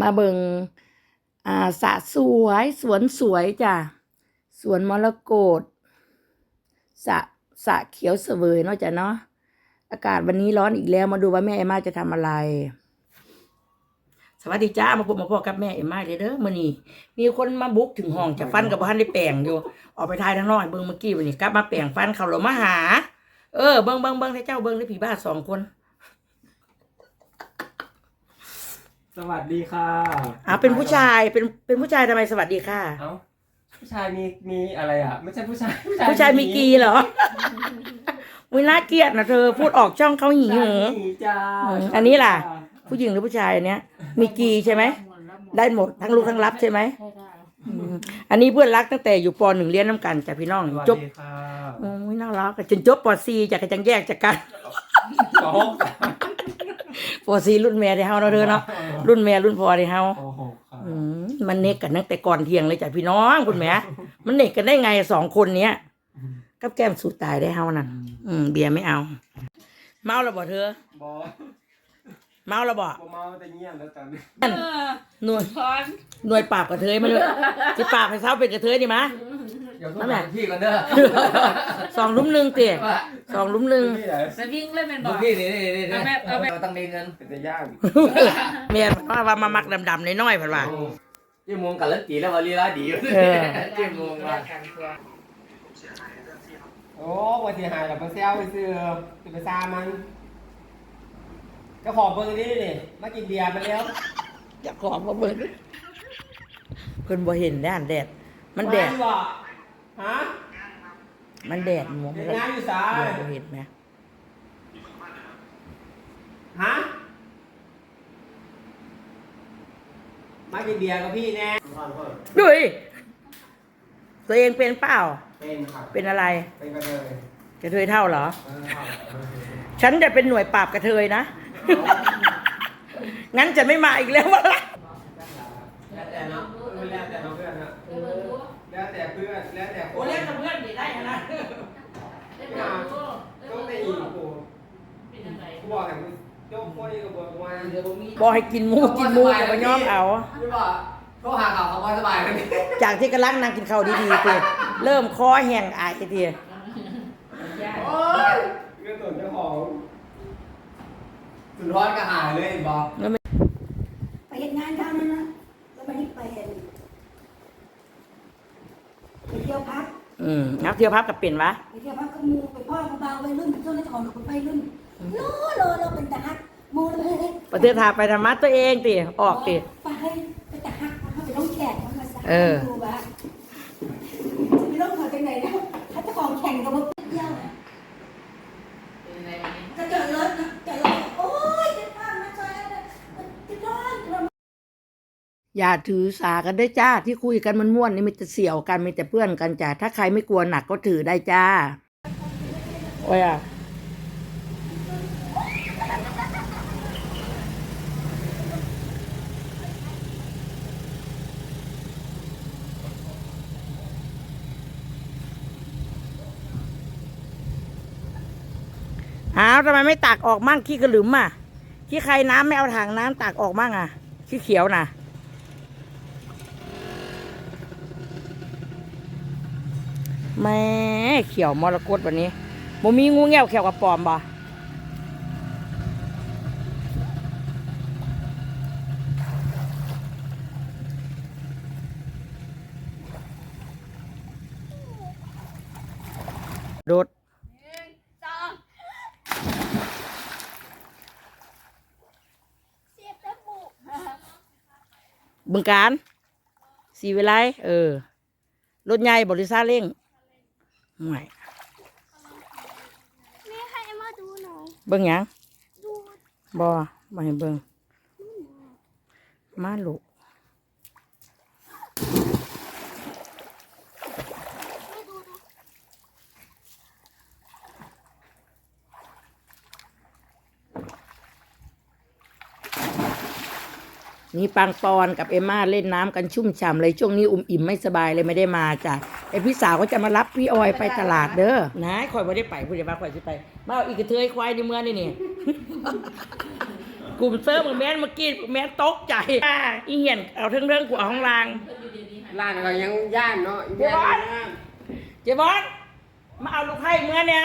มาเบิงอ่าสระสวยสวนสวยจ้ะสวนมรกตสระสระเขียวเสวยเนาะจ้ะเนาะอากาศวันนี้ร้อนอีกแล้วมาดูว่าแม่เอ็มมาจะทำอะไร สวัสดีจ้ามาพบมาพบกับแม่เอ็มมาเลยเด้อมื้อนี้มีคนมาบุกถึงห้องจะฟันกับบ้านได้แปลงอยู่ออกไปทายทางนอกให้เบิ่งเมื่อกี้วันนี้กลับมาแปลงฟันเขาเรามาหา เออเบิ่งเบิ่งเบิ่งให้เจ้าเบิ่งได้ผีบ้าสองคน สวัสดีค่ะอ่าเป็นผู้ชายเป็นเป็นผู้ชายทำไมสวัสดีค่ะ เอ้าผู้ชายมีมีอะไรอะ ไม่ใช่ผู้ชายผู้ชายมีกีเหรอวิน่าเกลียดนะเธอพูดออกช่องเขาหิวผู้ชายมีจ้าอืมอันนี้ล่ะ ผู้หญิงหรือผู้ชายอันเนี้ย มีกีใช่ไหม ได้หมดทั้งลูกทั้งรับใช่ไหมอืมอันนี้เพื่อนรักตั้งแต่อยู่ปหนึ่งเรียนน้ำกันจากพี่น้องสวัสจบดีค่ะโอ้ยน่ารักอะจนจบปซีจากกันจังแยกจากกันโอ้โห ปซีรุ่นแม่ที่เฮาเนาะเธอเนาะรุ่นแม่รุ่นพ่อที่เฮา โอ้โหค่ะอืมมันเน็กกันตั้งแต่ก่อนเที่ยงเลยจ้ะพี่น้องคุณแม่ มันเน็กกันได้ไงสองคนเนี้ยกับแก้มสูตายได้เฮานั่นอืมเบียร์ไม่เอา เมาแล้วบ่เธอ บอ เมาแล้วบ่บอเมาแต่เงียบแล้วตอนนี้หน่วยหน่วยปราบกระเทยมาเลยจะปราบให้เช้าเป็นกระเทยดีมะ อย่าพูดนั่นแหละ พี่กันเด้อสองลุ้มหนึ่งเตี๋ยสองลุ้มหนึ่งพี่ไหนจะวิ่งเล่นเป็นบดูอกพี่นี่นี่นี่เอาแบบเอาแบบต้องมีเงินเป็นจะย่างเมียมันว่าว่ามามักดำๆน้อยๆเพันว่ายี่มงกันแล้วตีแล้ววาลีลาดีเออยี่มงมาโอ้วันที่หายกับเซลไปซื้อไปซามัน ก็ขอเบอร์นี้นี่มากินเบียร์มาแล้วอยากขอมาเบิ่งเพิ่นบ่เห็นด้านแดด มันแดดมาอยู่บ่ฮะมันแดดหมองเด็มันกงานอยู่สาเดี๋ยยวบ่เห็นไหมฮะมากินเบียร์กับพี่แน่ดุยตัวเองเป็นเปล่า เป็นครับ เป็นอะไร เป็นกระเทยกระเทยเท่าเหรอ เออครับฉันจะเป็นหน่วยปราบกระเทยนะ งั้นจะไม่มาอีกแล้ววะแล้วแต่เนาะแล้วแต่เนาะเพื่อนนะแล้วแต่เพื่อน แล้วแต่คโอ้นเล่นกับเพื่อนดีได้ขนาดก็ไม่อีกกูกูบอกให้มึงยกพวกนี้กับบอกว่าบอกให้กินหมูกินหมูอย่าไปยอมเอาไม่บอกโทรหาเขาเขาสบายเลยจากที่กำลังนั่งกินข้าวดีๆเตเริ่มคอแห้งอายเตโอ้ยเรื่องส่วนเจ้าของ สุดทอดกระหายเลยบอกไปเห็นงานเขานั่นนะแล้ววันนี้ไปเห็นไปเที่ยวพักอืมนักเที่ยวพับกับเป็นวะไปเที่ยวพักกับหมูไปพ่อกับบ่าวไปรุ่นช่วงนี้ของคนไปรุ่นโลโลโลเป็นตาฮักหมูเลยเฮ้ยประเทศทาไปธรรมะตัวเองติออกติไปไปตาฮักเขาไปต้องแขกเขามาสักเออดูบ้าจะไปต้องขอจากไหนนะเขาจะของแข่งกับพวกเที่ยวจะเจอรถนะเจอรถโอ้ยจะพังนะจอยนะจะร้อนจะร้อน อย่าถือสากันด้วยจ้าที่คุยกันมันม่วนนี่มีแต่เสี่ยวกันมีแต่เพื่อนกันจ้าถ้าใครไม่กลัวหนักก็ถือได้จ้าโอ้ยอะอ้าวทำไมไม่ตักออกมั่งขี้กระหลืมอะขี้ใครน้ำไม่เอาถังน้ำตักออกมั่งอะขี้เขียวน่ะ แม่เขียวมรกตวันนี้บ่มีงูเงี้ยวเขียวกับปอมบ่โดดบึงการสีเวไลเออ รถใหญ่บริษัทเร่ง ไม่แม่ให้มาดูหน่อยเบิ่งหยังดูบ่มาให้เบิ่งมาลูกไม่ดูนะนี่ปังปอนกับเอมมาเล่นน้ำกันชุ่มฉ่ำเลยช่วงนี้อุ่มอิ่มไม่สบายเลยไม่ได้มาจ้ะ ไอพี่สาวก็จะมารับพี่ออยไปตลาดเด้อนะคอยไม่ได้ไปพูดเดี๋ยวมาคอยสิไปมาเอาอีกกระเทยควายในเมืองนี่นี่ กลุ่มเซิร์ฟมึงแม่นเมื่อกี้แม่นตกใจอ่าอีเหี้ยนเอาเทิงเรื่องกูเอาห้องลาง ร้านเรายังย่านเนาะเดี๋ยวก่อนเจ๊บอสมาเอาลูกไพ่เมื่อเนี่ย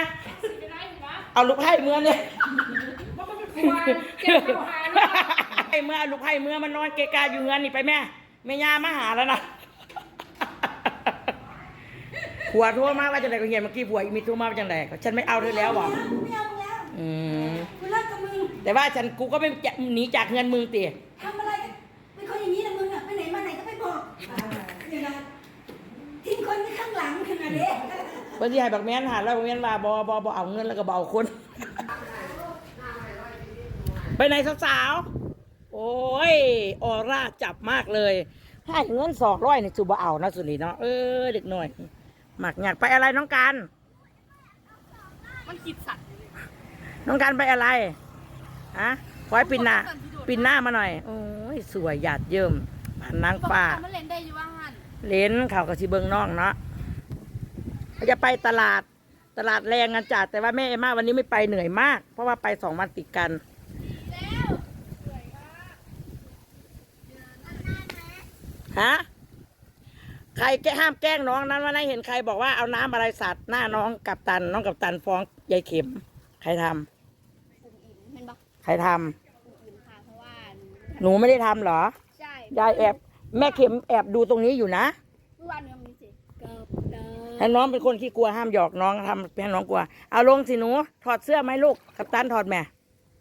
เอาลูกไพ่เมื่อเนี่ยไอ้เมื่อเอาลูกไพ่เมื่อมันนอนเกะกาอยู่เงินนี่ไปแม่แม่ย่ามาหาแล้วนะ ผัวโทั่วมาว่าจังไดก็เห็นเมื่อกี้ผัวอีมีโทั่วมาว่าจังไดก็ฉันไม่เอาเธอแล้วบอกไม่เอามึงแล้วอืมกูเลิกกับมึงแต่ว่าฉันกูก็ไม่จะหนีจากเงินมึงตีทำอะไรเป็นคนอย่างนี้นะมึงอะไปไหนมาไหนก็ไม่บอกอย่างนั้นทิ้งคนไว้ข้างหลังขนาดนี้บางทีให้บักแม่นหาแล้วบักแม่นว่าบอบอบอเอาเงินแล้วก็บเอาคน ไปไหนสาวๆโอ้ยออร่าจับมากเลยให้เงินสองร้อยนี่จูบเอานะสุนีเนาะเออเด็กหน่อย หมักอยากไปอะไรน้องการ มันคิดสัตว์น้องการไปอะไรฮะขอให้ปินหน้าปินหน้ามาหน่อย โอ้ยสวยหยาดเยิ้มผ่านนางฟ้า มันเล่นได้อยู่ว่าหันเลนเขากับสิเบิงน้องเนาะเขาจะไปตลาดตลาดแรงกันจัดแต่ว่าแม่เอมมาวันนี้ไม่ไปเหนื่อยมาก เพราะว่าไปสองวันติดกัน ฮะใค รแกห้ามแกล้งน้องนั้นวันนั้นเห็นใครบอกว่าเอาน้ำอะไรสาดหน้าน้องกับตัน น้องกับตันฟ้องยายเข็ม ใครทำเห็นปะใครทำอื่นค่ะเพราะว่าหนูไม่ได้ทำเหรอ ใช่ยายแอบแม่เข็มแอบดูตรงนี้อยู่นะ เมื่อวานเนี่ยมันมีสิกับดาถ้าน้องเป็นคนขี้กลัวห้ามหยอกน้องทำให้น้องกลัว เอาลงสิหนู ถอดเสื้อไหมลูก กับตันถอดแม่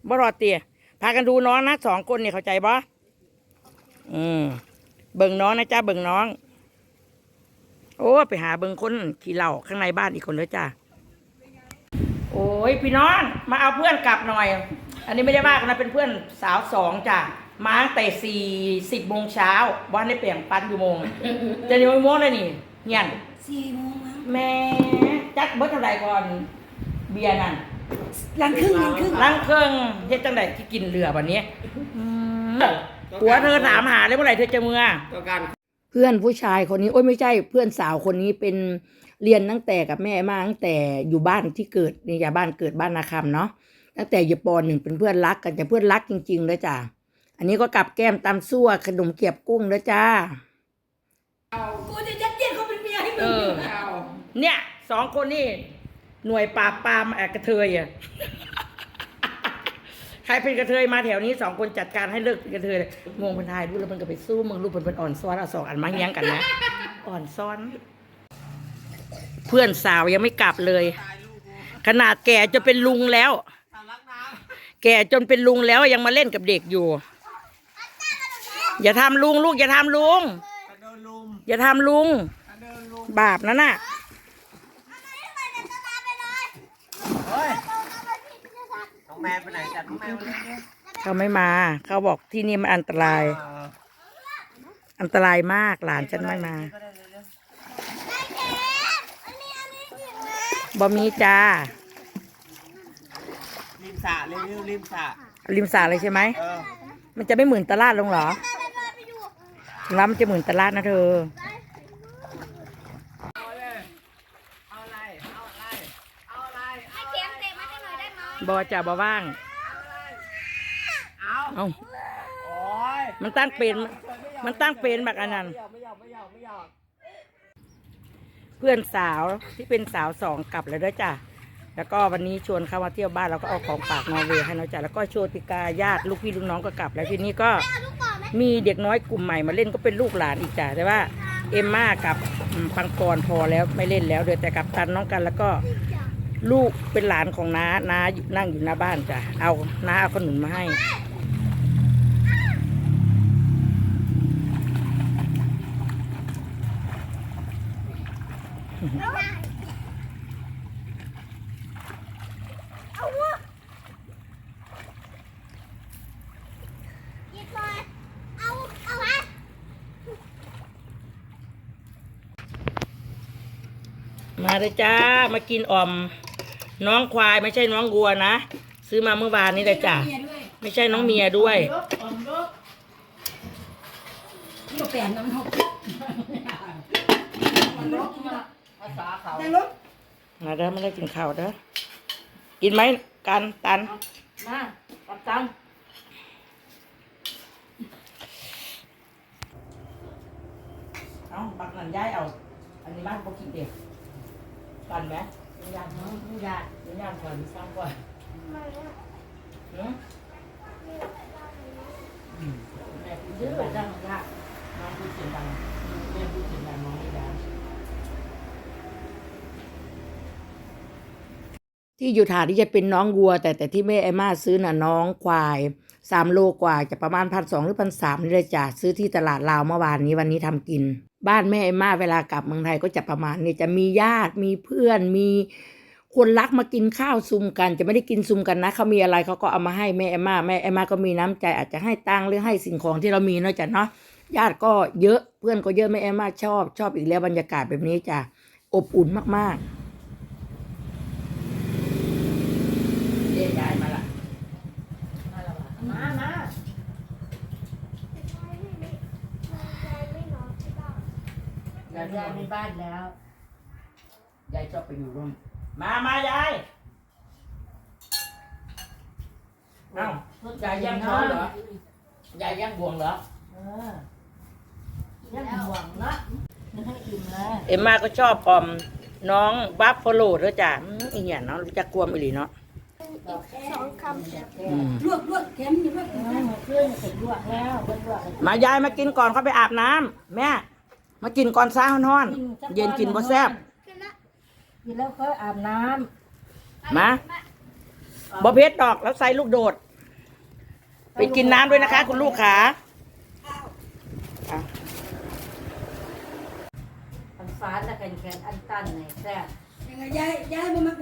บ่ถอดเตี๋ยพากันดูน้องนะสองคนนี่เข้าใจบ่อืมเบิ่งน้องนะจ้าเบิ่งน้องโอ้ไปหาเบิ่งคนขี่เหล่าข้างในบ้านอีกคนเลยจ้าโอ้ยพี่น้องมาเอาเพื่อนกลับหน่อย อันนี้ไม่ได้ว่ากันนะเป็นเพื่อนสาวสองจ้ะมาตั้งแต่สี่สิบโมงเช้าวันได้เปลี่ยนปันอยู่โมงจะนี่โมงเลยนี่เงียนสี่โมงมั้งแม่จักเบิดเท่าไหร่ก่อนเบียร์นั่นหลังครึ่งหลังครึ่งลังเครื่องเฮ็ดจังไดที่กินเรือบัดนี้อืมผัวเธอถามหาเลยเมื่อไหร่เธอจะเมื่อต้องการเพื่อนผู้ชายคนนี้โอ้ยไม่ใช่เพื่อนสาวคนนี้เป็นเรียนตั้งแต่กับแม่มาตั้งแต่อยู่บ้านที่เกิดนี่อย่าบ้านเกิดบ้านนาคำเนาะตั้งแต่อยู่ปหนึ่งเป็นเพื่อนรักกันจะเพื่อนรักจริงๆเลยจ้ะอันนี้ก็กลับแก้มตำซั่วขนมเกียบกุ้งเลยจ้ากูจะยัดเยียดเขาเป็นเมียให้มึเองอเอาเนี่ยสองคนนี่หน่วยปราบปรามแอกระเทยอะ ใครเป็นกระเทยมาแถวนี้สองคนจัดการให้เลิกเป็นกระเทยเลยงงพันทายดูแล้วมันก็ไปสู้มึงรูปเพิ่นเป็นอ่อนซ้อนเอาสองอันมาเฮี้ยงกันนะ อ่อนซ้อน เพื่อนสาวยังไม่กลับเลย ขนาดแก่จะเป็นลุงแล้ว แก่จนเป็นลุงแล้วยังมาเล่นกับเด็กอยู่ อย่าทำลุงลูก อย่าทำลุงโดนลุมอย่าทำลุงโดนลุมบาปนั่นน่ะเฮ้ย น้องแมนไปไหนจัดน้องแมนไปไหนเนี่ยเขาไม่มา เขาบอกที่นี่มันอันตรายอันตรายมากหลานฉันไม่มาบ่มีจ้าริมสระเร็วๆริมสระริมสระเลยใช่ไหม เออมันจะไม่หมื่นตลาดลงเหรอถึงแล้วมันจะหมื่นตลาดนะเธอ เอาเลยเอาอะไรเอาอะไรเอาอะไร ให้เข็มเตะมาให้หน่อยได้ไหม บอจ่าบอว่าง เอาเอ้าโอ้ยมันตั้งเป็นมันตั้งเป็นแบบอันนั้น ไม่ยอมไม่ยอมไม่ยอมไม่ยอมเพื่อนสาวที่เป็นสาวสองกลับแล้วด้วยจ้ะ แล้วก็วันนี้ชวนเขามาเที่ยวบ้านเราก็เอาของฝากนอร์เวย์ให้น้องจ้ะแล้วก็โชติกาญาติลูกพี่ลูกน้องก็กลับ แล้วทีนี้ก็มีเด็กน้อยกลุ่มใหม่มาเล่นก็เป็นลูกหลานอีกจ้ะแต่ว่าเอมม่ากับอืมปังกรพอแล้วไม่เล่นแล้วเดี๋ยวแต่กับตันน้องกันแล้วก็ ลูกเป็นหลานของน้าน้านั่งอยู่หน้าบ้านจ้ะเอาน้าเอาขนมมาให้มามาเลยจ้า มากินอ่อม น้องควายไม่ใช่น้องวัวนะ ซื้อมาเมื่อวานนี้แต่จ้ะ ไม่ใช่น้องเมียด้วย ที่แปลน้ำหมาเขาแต่ลบมาเด้อไม่ได้กินข้าวเด้อกินไหมกันตัน มาตับตังเอาบักหนั่นย้ายเอา อันนี้บ้านพวกกินเด็กกันไหม ยากเนาะไม่ยากไม่ยากก่อนสร้างก่อนเนาะแม่พูดเยอะจังยากน้องพูดเสียงดังแม่พูดเสียงดังน้องไม่ได้ที่อยู่ฐานที่จะเป็นน้องวัว แต่แต่ที่แม่ไอมาซื้อน่ะน้องควายสามโลกว่าจะประมาณพันสองหรือพันสามนี่เลยจ้ะซื้อที่ตลาดลาวเมื่อวานนี้วันนี้ทำกิน บ้านแม่ไอมาเวลากลับเมืองไทยก็จะประมาณนี้จะมีญาติมีเพื่อนมีคนรักมากินข้าวซุมกัน จะไม่ได้กินซุมกันนะเขามีอะไรเขาก็เอามาให้แม่ไอมาแม่ไอมาก็มีน้ำใจอาจจะให้ตังค์หรือให้สิ่งของที่เรามีเนาะจ้ะเนาะญาติก็เยอะเพื่อนก็เยอะแม่ไอมาชอบ ชอบอีกแล้วบรรยากาศแบบนี้จ้ะอบอุ่นมากๆ เรียกยายมาละมาละวะมามา ยายยายในบ้านแล้ว ยายชอบไปอยู่ร่วมมามายายเอ้ายายย่างช้อนเหรอยายย่างบวงเหรอเออยังห่วงเนาะมันให้อิ่มแล้วเอ็มมาก็ชอบออมน้องบัฟฟาโลด้วยจ้ะอืมอีเหี้ยเนาะรู้จักกวมอีหลีเนาะสองคำอืมลวกลวกเค็มอยู่ลวกเออมาขึ้นเสร็จลวกแล้วเพิ่นลวกให้มายายมากินก่อนเขาไปอาบน้ำแม่ มากินก่อนซ่าฮ้อนๆเย็นกินบ่แซ่บขึ้นละกินแล้วค่อยอาบน้ำมาบ่เพชรดอกแล้วใส่ลูกโดด ไปกินน้ำด้วยนะคะ คุณลูกขาอะอันฟ้าแล้วกันแขนอันตันนี่แซ่บยังไงยายยายบ่มา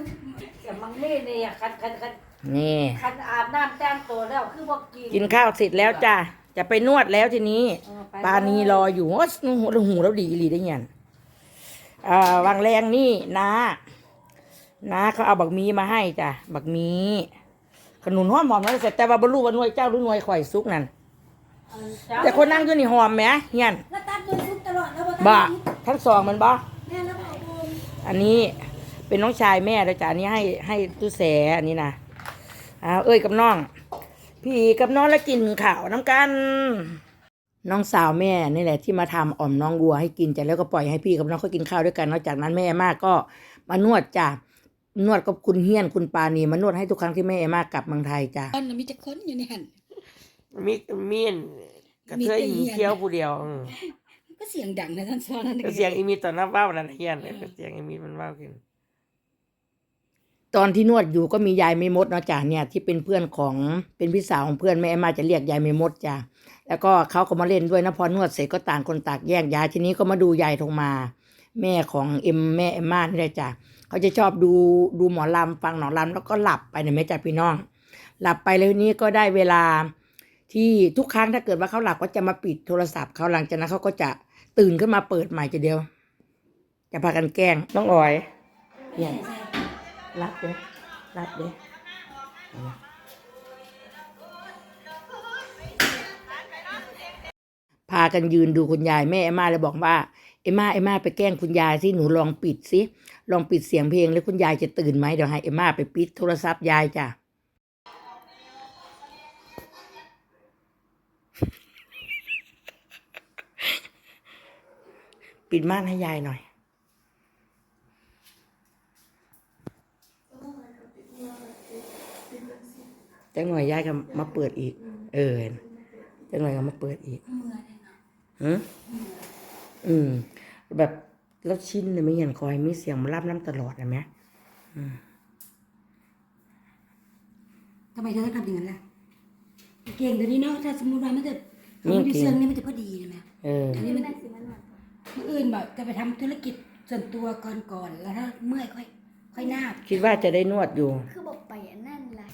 แต่มังนี่นี่คันคันคันนี่คันอาบน้ำแต่งตัวแล้วคือบ่กินกินข้าวเสร็จแล้วจ้ะ จะไปนวดแล้วทีนี้เออไปปานีรออยู่โอ้ยหูหูแล้วดีอีหลีได้เงี้ยอ่าวังแรงนี่นานาเขาเอาบักมีมาให้จ้ะบักมีขนุนหอมหอมแล้วเสร็จแต่ว่าบรรลุว่าหน่วยเจ้าหรือหน่วยข่อยซุกนั่นอันเจ้าแต่คนนั่งอยู่นี่หอมไหมเงี้ยแล้วตัดตัวซุปตลอดแล้วบ่บ่ตัดทั้งสองมันบ่แม่แล้วบ่เอาบุญอันนี้เป็นน้องชายแม่เลยจ้ะอันนี้ให้ให้ตู้แสอันนี้นะอ้าวเอ้ยกับน้อง พี่กับน้องแล้วกินข่าวน้ำกัน น้องสาวแม่นี่แหละที่มาทำอ่อมน้องวัวให้กินจ้ะแล้วก็ปล่อยให้พี่กับน้องเขากินข้าวด้วยกันนอกจากนั้นแม่มากก็มานวดจ้ะนวดกับคุณเฮียนคุณปานีมานวดให้ทุกครั้งที่แม่มากกลับเมืองไทยจ้ะอันน่ะมีแต่คนอยู่ในหั่นมีมีนกระเทยหญิงเคี้ยวผู้เดียวก็เสียงดังนะท่านซ้อนนั่นเสียงอีมีตอนนั้นเว้านั่นเฮียนเสียงอีมีมันเว้าขึ้น ตอนที่นวดอยู่ก็มียายไม่มดเนาะจ้ะเนี่ยที่เป็นเพื่อนของเป็นพี่สาวของเพื่อนแม่มาจะเรียกยายไม่มดจ้ะแล้วก็เขาก็มาเล่นด้วยนะพอนวดเสร็จก็ต่างคนต่างแยกย้ายทีนี้ก็มาดูยายทงมา แม่ของเอ็มแม่เอ็มมานี่แหละจ้ะเขาจะชอบดูดูหมอลำฟังหมอลำแล้วก็หลับไปเนี่ยแม่จ้ะพี่น้อง หลับไปแล้วทีนี้ก็ได้เวลาที่ทุกครั้งถ้าเกิดว่าเขาหลับก็จะมาปิดโทรศัพท์เขาหลังจากนั้นเขาก็จะตื่นขึ้นมาเปิดใหม่จะเดียว จะพากันแกล้งน้องอ๋อยเนี่ย รับเด้รับเด้พากันยืนดูคุณยายแม่เอ็มมาเลยบอกว่าเอ็มมาเอ็มมาไปแกล้งคุณยายสิหนูลองปิดสิลองปิดเสียงเพลงแล้วคุณยายจะตื่นไหมเดี๋ยวให้เอ็มมาไปปิดโทรศัพท์ยายจ้ะปิดม่านให้ยายหน่อย จังหน่อยยายก็มาเปิดอีก เออจังหน่อยก็มาเปิดอีกหืมอืม แบบแล้วชินเลยไม่เห็นคอยมีเสียงมารับน้ำตลอดนะแม่ทำไมเธอต้องทำอย่างนั้นล่ะเก่งเดี๋ยวนี้เนาะถ้าสมมุติว่ามันจะมันอยู่เชิงนี่มันจะพอดีนะแม่เอออันนี้มันมื่ออื่นแบบจะไปทำธุรกิจส่วนตัวก่อนก่อนๆแล้วถ้าเมื่อยค่อย ค่อยนาบคิดว่าจะได้นวดอยู่ คือบอกไปอันนั่นแหละ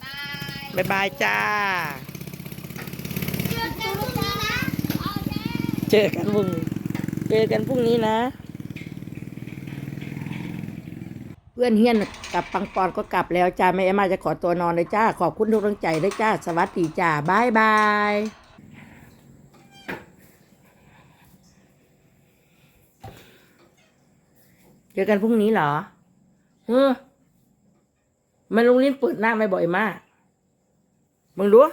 บ๊ายบายจ้าเจอกันพรุ่งนี้นะโอเคเจอกันพรุ่งเจอกันพรุ่งนี้นะ เพื่อนเฮียนกับปังปอนก็กลับแล้วจ้าแม่เอ็มมาจะขอตัวนอนเลยจ้า ขอบคุณทุกกำลังใจด้วยจ้า สวัสดีจ้าบายบายเจอกันพรุ่งนี้เหรอเออมันลุงลิ้นเปิดหน้าไม่บ่อยมาก มึงรู้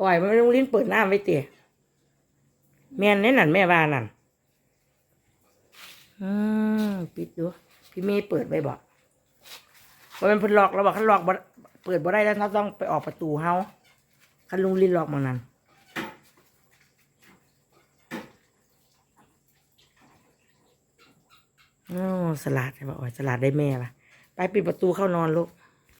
อ่อยมันลุงลิ้นเปิดหน้าไว้เตี๋ยแม่นแน่นั่นแม่ว่านั่นอืมปิดดู พี่เมย์เปิดไว้บอกว่ามันเพิ่นล็อกเราบอกคันล็อกบ่เปิดบ่ได้แล้วเราต้องไปออกประตูเฮาคันลุงลินล็อกหมองนั้นโอ้สลัดใช่ป่ะอ๋อสลัดได้แม่ป่ะไปปิดประตูเข้านอนลูก